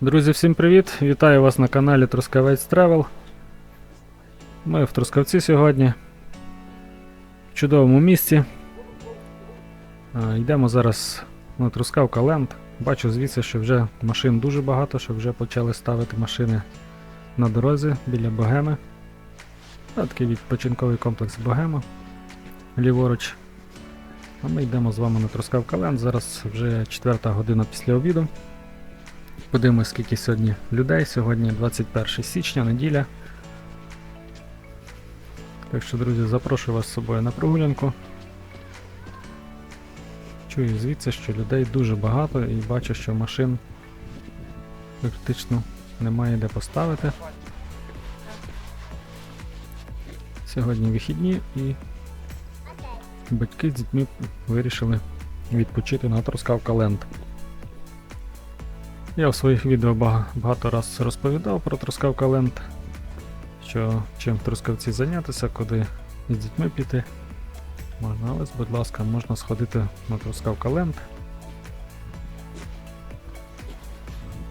Друзі, всім привіт! Вітаю вас на каналі Трускавець Тревел. Ми в Трускавці сьогодні. В чудовому місці. Йдемо зараз на Трускавка Ленд. Бачу звідси, що вже машин дуже багато, що вже почали ставити машини на дорозі біля Богеми. Такий відпочинковий комплекс Богема. Ліворуч. А ми йдемо з вами на Трускавка Ленд. Зараз вже 4 година після обіду. Подивимось, скільки сьогодні людей. Сьогодні 21 січня, неділя. Так що, друзі, запрошую вас з собою на прогулянку. Чую звідси, що людей дуже багато і бачу, що машин практично немає де поставити. Сьогодні вихідні і батьки з дітьми вирішили відпочити на Трускавка Ленд. Я в своїх відео багато раз розповідав про Трускавка Ленд, що чим Трускавці зайнятися, куди з дітьми піти. Можна, але, будь ласка, можна сходити на Трускавка Ленд.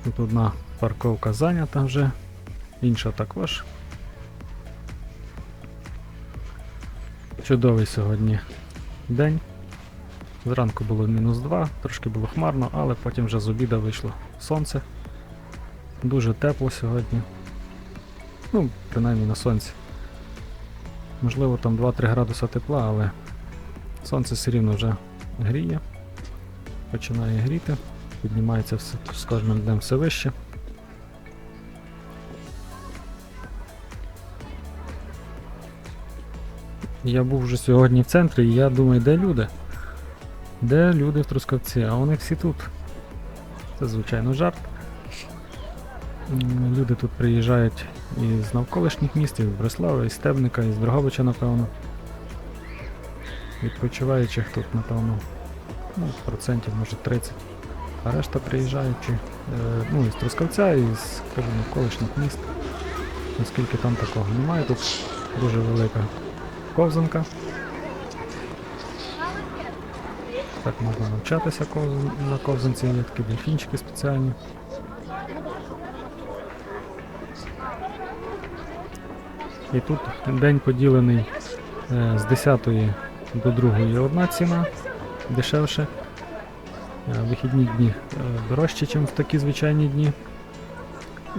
Тут одна парковка зайнята вже, інша також. Чудовий сьогодні день. Зранку було мінус 2, трошки було хмарно, але потім вже з обіда вийшло сонце. Дуже тепло сьогодні. Ну, принаймні на сонці. Можливо, там 2-3 градуса тепла, але сонце все рівно вже гріє. Починає гріти, піднімається все, з кожним днем все вище. Я був вже сьогодні в центрі і я думаю, де люди? Де люди в Трускавці? А вони всі тут. Це звичайно жарт. Люди тут приїжджають із навколишніх міст, із Бреслава, із Стебника, із Дрогобича, напевно. Відпочиваючих тут, напевно, ну, процентів, може 30. А решта приїжджаючи е, ну, із Трускавця, із кажу, навколишніх міст. Оскільки там такого немає, тут дуже велика ковзанка. Так можна навчатися на ковзанці, є такі дельфінчики спеціальні. І тут день поділений е, з 10 до 2 одна ціна, дешевше. Е, Вихідні дні е, дорожче, ніж в такі звичайні дні.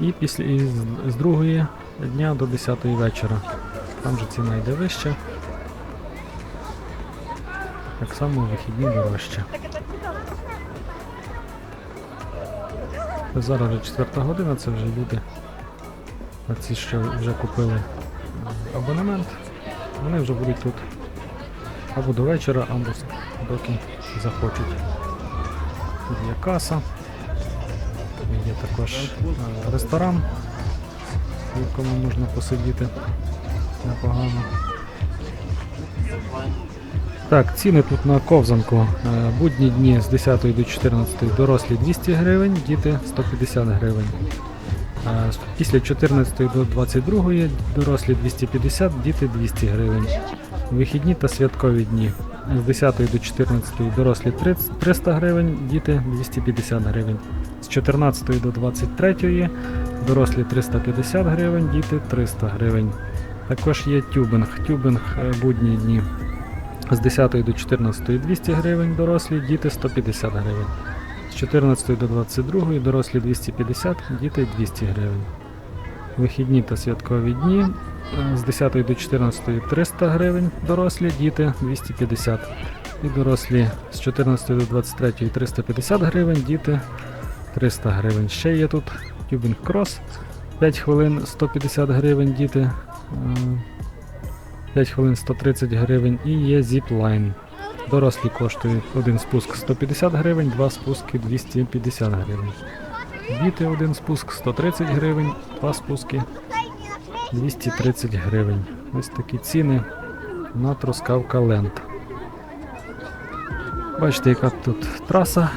І після з, з 2 дня до 10 вечора. Там же ціна йде вища. Так само вихідні дорожче. Зараз вже 4 година, це вже люди. Оці, що вже купили е, абонемент, вони вже будуть тут або до вечора, або доки захочуть. Тут є каса, є також е, ресторан, в якому можна посидіти непогано. Так, ціни тут на ковзанку. Е, Будні дні з 10 до 14 дорослі 200 гривень, діти 150 гривень. Е, Після 14 до 22 дорослі 250, діти 200 гривень. Вихідні та святкові дні. З 10 до 14 дорослі 300 гривень, діти 250 гривень. З 14 до 23 дорослі 350 гривень, діти 300 гривень. Також є тюбинг. Тюбинг е, будні дні. З 10 до 14 200 гривень дорослі, діти 150 гривень. З 14 до 22 дорослі 250, діти 200 гривень. Вихідні та святкові дні е, з 10 до 14 300 гривень дорослі, діти 250. І дорослі з 14 до 23 350 гривень, діти 300 гривень. Ще є тут тюбінг крос 5 хвилин 150 гривень, діти. Е, 5 хвилин 130 гривень і є зіплайн. Дорослі коштують один спуск 150 гривень, два спуски 250 гривень. Діти один спуск 130 гривень, два спуски 230 гривень. Ось такі ціни на Трускавка Ленд. Бачите, яка тут траса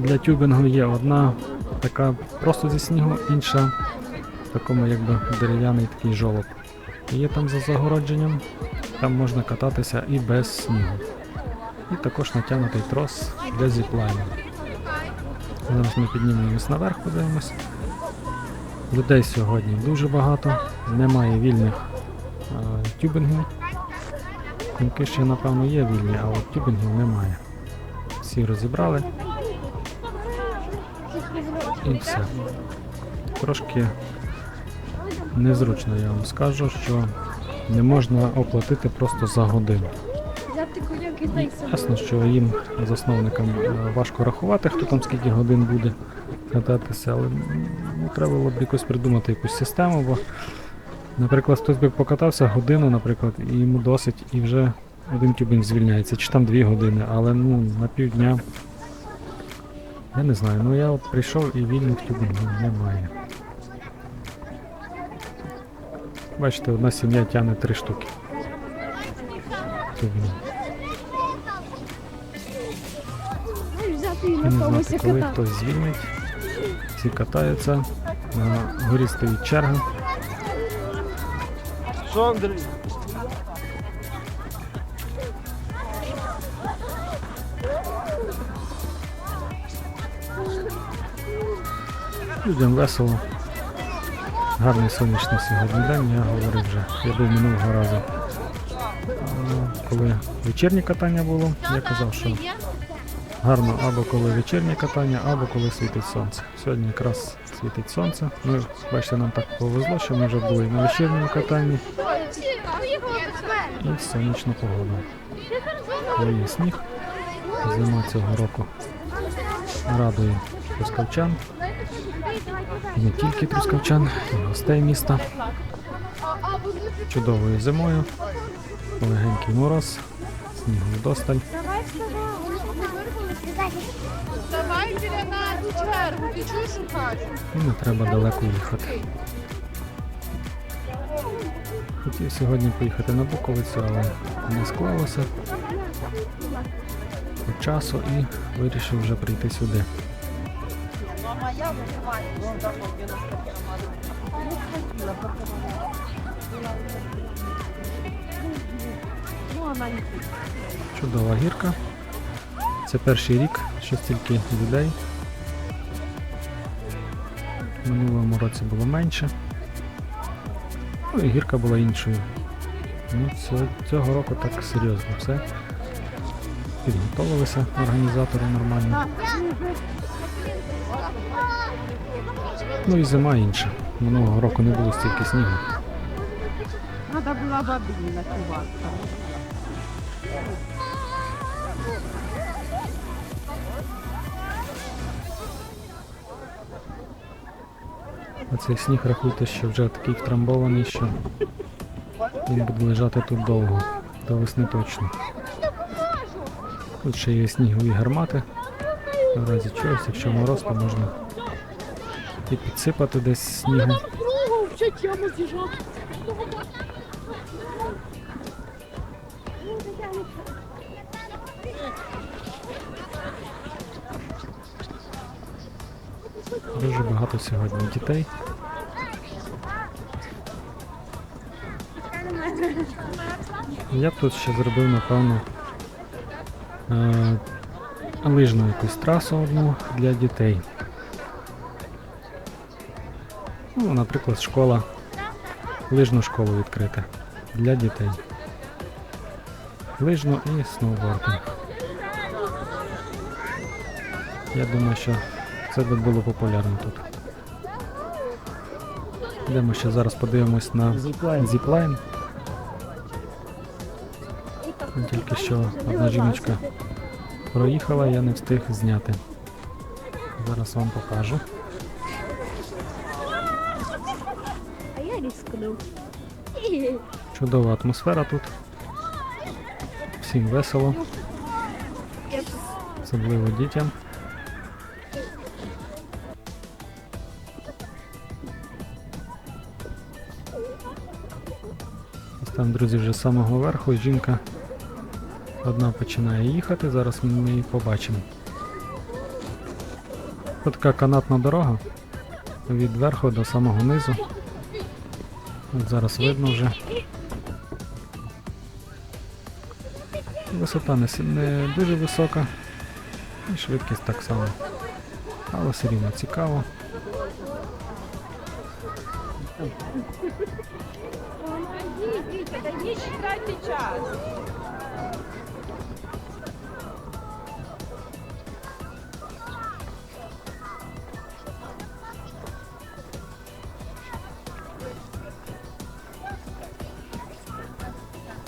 для тюбінгу є. Одна така просто зі снігу, інша в такому якби дерев'яний такий жолоб. Є там за загородженням, там можна кататися і без снігу. І також натягнутий трос для зіплайну. Зараз ми піднімемось наверх, подивимось. Людей сьогодні дуже багато, немає вільних е, тюбінгів. Коньки ще, напевно, є вільні, а от тюбінгів немає. Всі розібрали і все. Трошки незручно, я вам скажу, що не можна оплатити просто за годину. Ясно, що їм, засновникам, е, важко рахувати, хто там скільки годин буде кататися, але ну, треба було б якось придумати якусь систему, бо, наприклад, хтось би покатався годину, наприклад, і йому досить, і вже один тюбінг звільняється, чи там дві години, але ну, на півдня. Я не знаю, ну я от прийшов і вільних тюбінгів немає. Бачите, одна сім'я тягне три штуки. І на не знати, коли хтось звільнить. Всі катаються. На горі стоїть черга. Що, Андрій? Людям весело. Гарний сонячний сьогодні день, я говорив вже. Я був минулого разу. Коли вечірнє катання було, я казав, що гарно або коли вечірнє катання, або коли світить сонце. Сьогодні якраз світить сонце. Ми, бачите, нам так повезло, що ми вже були на вечірньому катанні і сонячну погоду. Є сніг, зима цього року радує трускавчан, і не тільки трускавчан, і гостей міста. Чудовою зимою, легенький мороз, снігу вдосталь. Не треба далеко їхати. Хотів сьогодні поїхати на Буковицю, але не склалося по часу і вирішив вже прийти сюди. Чудова гірка. Це перший рік, що стільки людей. В минулому році було менше. Ну і гірка була іншою. Ну, цього, цього року так серйозно все. Підготовилися організатори нормально. Ну і зима інша. Минулого року не було стільки снігу. Надо була води накривати. А цей сніг рахуйте, що вже такий втрамбований, що він буде лежати тут довго, до весни точно. Тут ще є снігові гармати. В разі чогось, якщо мороз, то можна і підсипати десь снігу. Другу вчить йому з'їжджав. Дуже багато сьогодні дітей. Я б тут ще зробив, напевно, е- лижну якусь трасу одну для дітей. Ну, наприклад, школа, лижну школу відкрити для дітей. Лижну і сноубординг. Я думаю, що це би було популярно тут. Йдемо ще зараз подивимось на зіплайн. Тільки що одна жіночка проїхала, я не встиг зняти. Зараз вам покажу. Чудова атмосфера тут. Всім весело, особливо дітям. Ось Там, друзі, вже з самого верху жінка одна починає їхати, зараз ми її побачимо. Ось така канатна дорога від верху до самого низу. От зараз видно вже. Висота не, не дуже висока, і швидкість так само. Але все рівно цікаво. Витя, да не считайте час.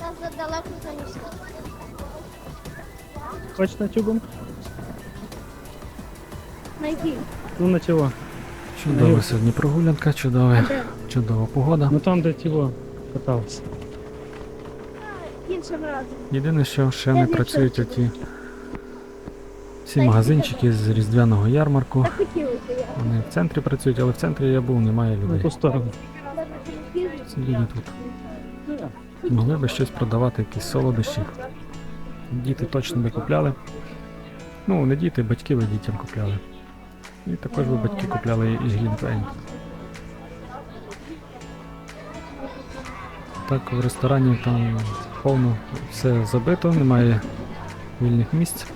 Нас задалеко занесло. Хочешь на чубом? Найди. Ну на чего? Чудова сьогодні прогулянка, чудова, Де? чудова погода. Ну там, де чего катался. Іншим разом. Єдине, що ще Я не працюють оті всі магазинчики з різдвяного ярмарку. Так хотілося я. Вони в центрі працюють, але в центрі я був, немає На людей. ту сторону. Люди тут. Могли би щось продавати, якісь солодощі. Діти точно би купляли. Ну, не діти, батьки би дітям купляли. І також би батьки купляли і Глінтвейн. Так, в ресторані там повно все забито, немає вільних місць.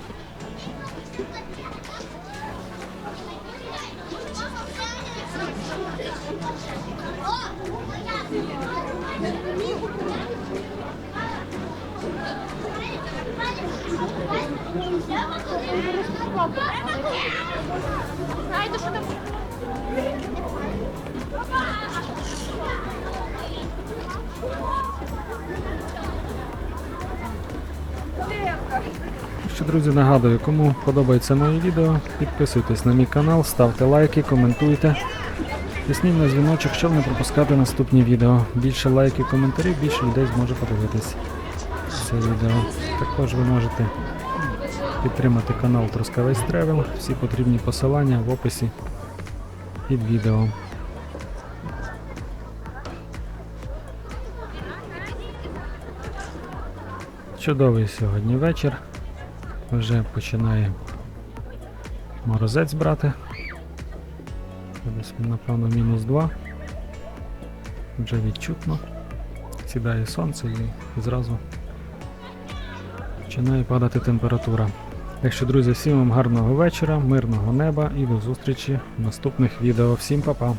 Що, друзі, нагадую, кому подобається моє відео, підписуйтесь на мій канал, ставте лайки, коментуйте. Тисніть на дзвіночок, щоб не пропускати наступні відео. Більше лайків, коментарів, більше людей зможе подивитись це відео. Також ви можете підтримати канал Трускавець Тревел. Всі потрібні посилання в описі під відео. Чудовий сьогодні вечір. Вже починає морозець брати. Десь, напевно, мінус 2. Вже відчутно. Сідає сонце і зразу починає падати температура. Так що, друзі, всім вам гарного вечора, мирного неба і до зустрічі в наступних відео. Всім па-па!